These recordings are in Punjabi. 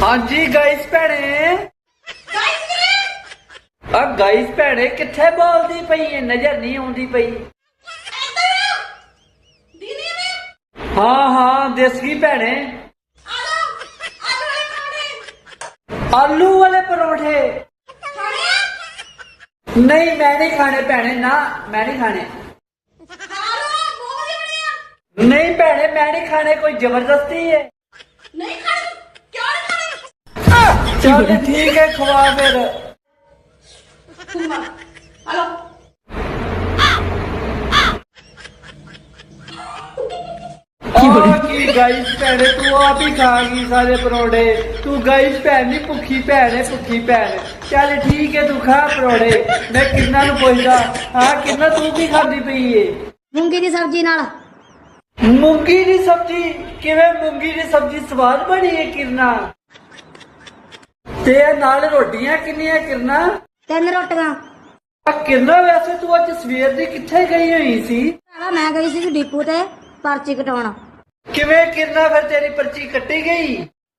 ਹਾਂਜੀ ਗਾਇਸ ਭੈਣੇ ਆ ਗਾਇਸ ਭੈਣੇ ਕਿੱਥੇ ਬੋਲਦੀ ਪਈ ਏ ਨਜ਼ਰ ਨਹੀਂ ਆਉਂਦੀ ਪਈ ਹਾਂ ਹਾਂ ਦੇਸੀ ਭੈਣੇ ਆਲੂ ਵਾਲੇ ਪਰੌਂਠੇ ਨਹੀਂ ਮੈਂ ਨਹੀਂ ਖਾਣੇ ਭੈਣੇ ਨਾ ਮੈਂ ਨਹੀਂ ਖਾਣੇ ਨਹੀਂ ਭੈਣੇ ਮੈਂ ਨਹੀਂ ਖਾਣੇ ਕੋਈ ਜ਼ਬਰਦਸਤੀ ਹੈ ਚਲ ਠੀਕ ਹੈ ਖਵਾ ਫਿਰ। ਆ ਕੀ ਗਾਈਸ ਭੈਣੇ ਤੂੰ ਆਪ ਹੀ ਖਾ ਗਈ ਸਾਰੇ ਪਰੌਂਠੇ। ਤੂੰ ਗਾਈਸ ਭੈਣ ਨਹੀਂ ਭੁੱਖੀ ਭੈਣ ਹੈ ਭੁੱਖੀ ਭੈਣ। ਚੱਲ ਠੀਕ ਹੈ ਤੂੰ ਖਾ ਪਰੌਂਠੇ। ਮੈਂ ਕਿੰਨਾ ਨੂੰ ਪੁੱਛਦਾ ਹਾਂ ਕਿੰਨਾ ਤੂੰ ਕੀ ਖਾਂਦੀ ਪਈ ਏ? ਮੂੰਗੀ ਦੀ ਸਬਜ਼ੀ ਨਾਲ। ਮੂੰਗੀ ਦੀ ਸਬਜ਼ੀ? ਕਿਵੇਂ ਮੂੰਗੀ ਦੀ ਸਬਜ਼ੀ ਸਵਾਦ ਬਣੀ ਹੈ ਕਿਰਨਾ? ਤੇ ਇਹ ਨਾਲ ਰੋਟੀਆਂ ਕਿੰਨੀਆਂ ਕਿਰਨਾ? ਤਿੰਨ ਰੋਟੀਆਂ। ਆ ਕਿਰਨਾ ਵੈਸੇ ਤੂੰ ਅੱਜ ਸਵੇਰ ਦੀ ਕਿੱਥੇ ਗਈ ਹੋਈ ਸੀ? ਭਰਾਵਾ ਮੈਂ ਗਈ ਸੀ ਡਿਪੂ ਤੇ ਪਰਚੀ ਕਟਾਉਣ। ਕਿਵੇਂ ਕਿਰਨਾ ਫਿਰ ਤੇਰੀ ਪਰਚੀ ਕੱਟੀ ਗਈ?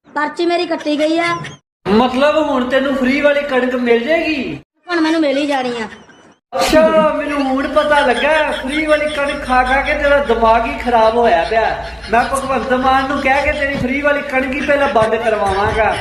ਪਰਚੀ ਮੇਰੀ ਕੱਟੀ ਗਈ ਆ। ਮਤਲਬ ਹੁਣ ਤੈਨੂੰ ਫ੍ਰੀ ਵਾਲੀ ਕਣਕ ਮਿਲ ਜੇਗੀ ਹੁਣ ਮੈਨੂੰ ਮਿਲ ਹੀ ਜਾਣੀ ਆ। ਅੱਛਾ ਮੈਨੂੰ ਹੁਣ ਪਤਾ ਲੱਗਾ ਫ੍ਰੀ ਵਾਲੀ ਕਣਕ ਖਾ ਖਾ ਕੇ ਤੇਰਾ ਦਿਮਾਗ ਹੀ ਖਰਾਬ ਹੋਇਆ ਪਿਆ। ਮੈਂ ਭਗਵੰਤ ਮਾਨ ਨੂੰ ਕਹਿ ਕੇ ਤੇਰੀ ਫ੍ਰੀ ਵਾਲੀ ਕਣਕ ਹੀ ਪਹਿਲਾਂ ਬੰਦ ਕਰਵਾਵਾਂਗਾ।